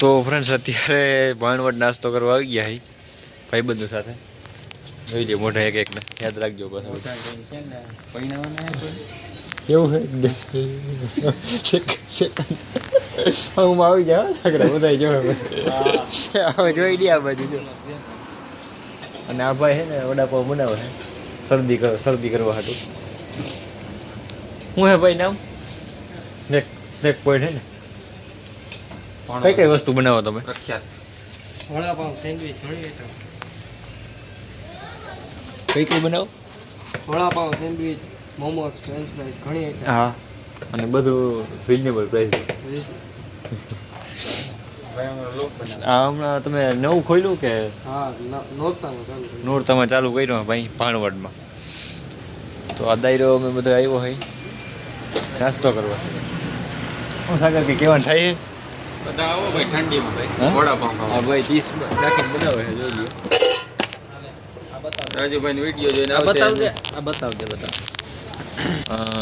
તો ફ્રેન્ડ્સ અત્યારે ભાણવટ નાસ્તો કરવા આવી ગયા ભાઈ ભાઈબંધો સાથે. જોઈ લે મોઢા એક એકને. યાદ રાખજો એવું કેવું છે હું આવી જાવ છોકરા બધા જોવે જોઈ લે આ બાજુ અને આ ભાઈ છે ને, વડાપાવ બનાવે છે. શરદી શરદી કરવા હતું હું હે ભાઈ નામ? સ્નેક સ્નેક પોઈન્ટ છે ને? કઈ કઈ વસ્તુ બનાવો તમે? પ્રખ્યાત. વડાપાઉં સેન્ડવિચ ઘણી આઈટમ કઈ કઈ બનાવો? Vada pav sandwich momos french fries ઘણી આઈટમ હા અને બધું રિઝનેબલ પ્રાઇસ આ હમણાં તમે નવું ખોલ્યું કે હા નોરતામાં ચાલુ કર્યું. ભાઈ ભાણવડમાં તો આ દાયરો અમે બધો આવ્યો હોય. નાસ્તો કરવા. હું સાગર કે કેવાનું થાય બધા આવો ભાઈ ઠંડીમાં ભાઈ. હા? વડાપાઉં ખાવા. ભાઈ ચીઝ નાખીને બનાવે છે જોઈ લ્યો. રાજુભાઈ વીડિયો જોઈને આ બતાવજે આ બતાવજે બતાવ.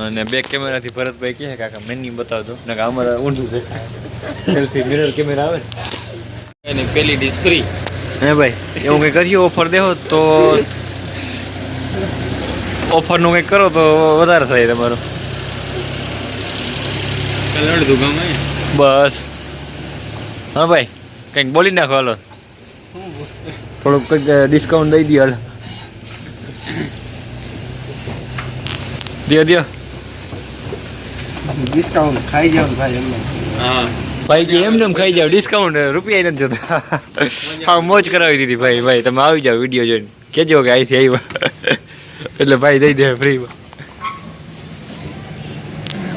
અને બે કેમેરાથી ભરતભાઈ કહે કાકા મેન્યુ બતાવજો. ને અમારે ઊંધું છે. સેલ્ફી મિરર કેમેરા આવે ને. એની પેલી ડીશ ફ્રી હે ભાઈ એવું કંઈ કરીએ? ઓફર દેવો તો ઓફરનું કંઈક કરો તો વધારે થાય તમારું. કાલ અડધું ગમે બસ. હા ભાઈ કંઈક બોલી નાખો હાલો. થોડુંક કંઈક ડિસ્કાઉન્ટ દઈ દો હાલ. દિયો દિયો. ડિસ્કાઉન્ટ ખાઈ જાવ ભાઈ એમને. હા. ભાઈ કે એમને એમ ખાઈ જાવ ડિસ્કાઉન્ટ રૂપિયા નથી જોતા. હા મોજ કરાવી દીધી ભાઈ ભાઈ તમે આવી જાવ વીડિયો જોઈને. કેજો કે અહીંથી આવ્યા. એટલે ભાઈ દઈ દે ફ્રીમાં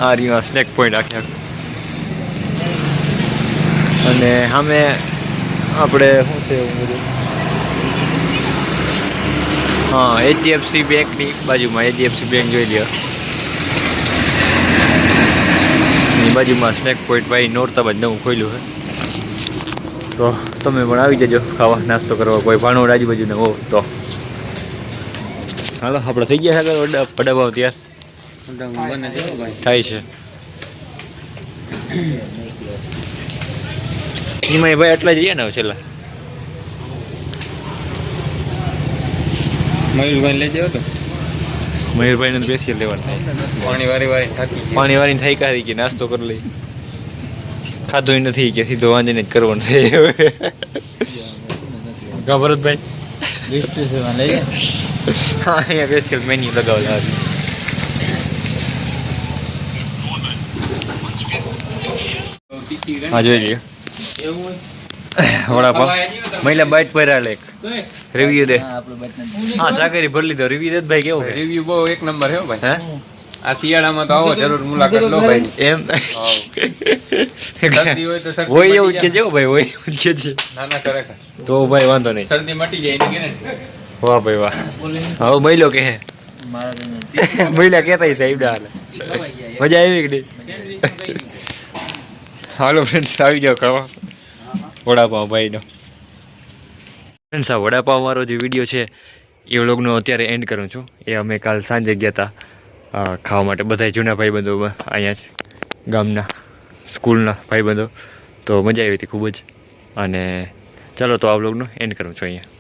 આ રહ્યું સ્નેક પોઈન્ટ આખી આખું. અને સામે આપણે શું છે એવું બધું? હા એચડીએફસી બેંકની બાજુમાં એચડીએફસી બેંક જોઈ લ્યો. એની બાજુમાં સ્નેક પોઈન્ટ ભાઈ નોરતામાં જ નવું ખોલ્યું છે. તો તમે પણ આવી જજો ખાવા નાસ્તો કરવા કોઈ ભાણવડ આજુબાજુને હો તો. હાલો આપણે થઈ ગયા છે આગળ વડા વડાપાવ ત્યાર. બને છે હો ભાઈ? થાય છે. એમાં ભાઈ એટલા જઈએ ને છેલ્લા. મયુરભાઈ લઈ જાવ તો. મયુરભાઈને સ્પેશિયલ લેવાનું થાય. પાણી વારી વારી થાકી પાણી વારી થઈ કાઢી કે નાસ્તો કરી લઈ. ખાધું નથી કે સીધો વાંધીને જ કરવાનું છે ગભરતભાઈ. હા અહીંયા સ્પેશિયલ મેન્યુ લગાવેલા હા જોઈ લઈએ એવું વડાપાવ. મહિલા બાઈટ પર આલે રિવ્યુ દે. હા સાગરી ભરી લીધો રિવ્યુ દે ભાઈ કેવું રિવ્યુ બહુ એક નંબર હે ભાઈ. આ શિયાળામાં તો આવો જરૂર મુલાકાત લો ભાઈ. એમ? હોય તો હોય એવું કે જાય. ભાઈ હોય એવું કે છે. ના ના ખરેખર તો ભાઈ વાંધો નહીં. શરદી મટી જાય એની ગેરંટી. વાહ ભાઈ વાહ. હવે મહિલો કે હે? મહિલા કેતા એવડા હાલે. મજા આવી કે હાલો ફ્રેન્ડ્સ આવી જાઓ ખાવા. વડાપાવ ભાઈનો ફ્રેન્ડ્સ, આ વડાપાવ વાળો જે વીડિયો છે, એ વ્લોગનો અત્યારે એન્ડ કરું છું. એ અમે કાલ સાંજે ગયા હતા ખાવા માટે બધા જૂના ભાઈબંધો અહીંયા જ, ગામના, સ્કૂલના ભાઈબંધો. તો મજા આવી હતી ખૂબ જ. અને ચાલો તો આ વ્લોગનો એન્ડ કરું છું અહીંયા.